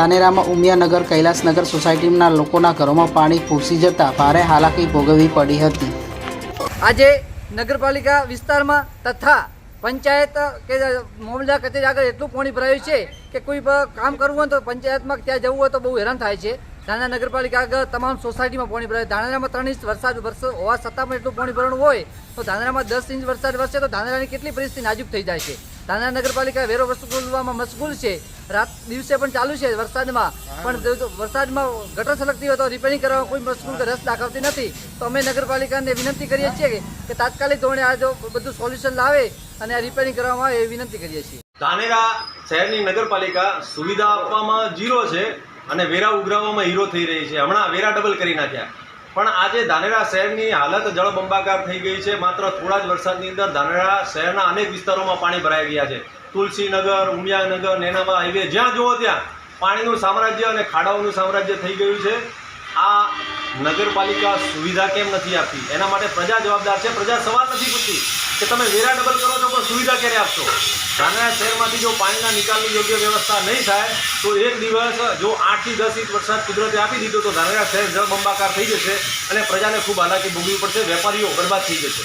ધાનેરામાં ઉમિયાનગર કૈલાસનગર સોસાયટીના લોકોના ઘરોમાં પાણી ઘૂસી જતાં ભારે હાલાકી ભોગવવી પડી હતી. આજે નગરપાલિકા વિસ્તારમાં તથા પંચાયત કે મામલા કચેરી આગળ એટલું પાણી ભરાયું છે કે કોઈ કામ કરવું હોય તો પંચાયતમાં ત્યાં જવું હોય તો બહુ હેરાન થાય છે. ધાણા નગરપાલિકા આગળ તમામ સોસાયટીમાં પાણી ભરાય. ધાનેરામાં ત્રણ ઇંચ વરસાદ વરસ હોવા છતાં પણ એટલું પાણી ભરણું હોય તો ધાનેરામાં દસ ઇંચ વરસાદ વરસે તો ધાનેરાની કેટલી પરિસ્થિતિ નાજુક થઈ જાય છે. ધાનેરા નગરપાલિકા વેરો વસૂલવામાં મશગુલ છે. રાત દિવસે પણ ચાલુ છે વરસાદમાં. પણ વરસાદમાં ગટર છલકતી હોય તો રિપેરિંગ કરવામાં કોઈ મશગુલ કે રસ દાખવતી નથી. તો અમે નગરપાલિકાને વિનંતી કરીએ છીએ કે- કે તાત્કાલિક ધોરણે આ જો બધું સોલ્યુશન લાવે અને આ રિપેરિંગ કરવામાં આવે એ વિનંતી કરીએ છીએ. ધાનેરા શહેરની નગરપાલિકા સુવિધા આપવામાં જીરો છે અને વેરા ઉઘરાવવામાં હીરો થઈ રહી છે. હમણાં વેરા ડબલ કરી નાખ્યા. પણ આજે ધાનેરા શહેરની હાલત જળબંબાકાર થઈ ગઈ છે. માત્ર થોડા જ વરસાદની અંદર ધાનેરા શહેરના અનેક વિસ્તારોમાં પાણી ભરાઈ ગયા છે. તુલસીનગર, ઉમિયાનગર નેનામા હાઈવે, જ્યાં જુઓ ત્યાં પાણીનું સામ્રાજ્ય અને ખાડાઓનું સામ્રાજ્ય થઈ ગયું છે. આ નગરપાલિકા સુવિધા કેમ નથી આપતી? એના માટે પ્રજા જવાબદાર છે. પ્રજા સવાલ નથી પૂછતી કે તમે વેરા ડબલ કરો છો પણ સુવિધા ક્યારે આપશો? ધાનેરા શહેરમાંથી જો પાણીના નિકાલની યોગ્ય વ્યવસ્થા નહીં થાય, તો એક દિવસ જો આઠથી દસ ઇંચ વરસાદ કુદરતે આપી દીધો તો ધાનેરા શહેર જળબંબાકાર થઈ જશે અને પ્રજાને ખૂબ હાલાકી ભોગવી પડશે. વેપારીઓ બરબાદ થઈ જશે.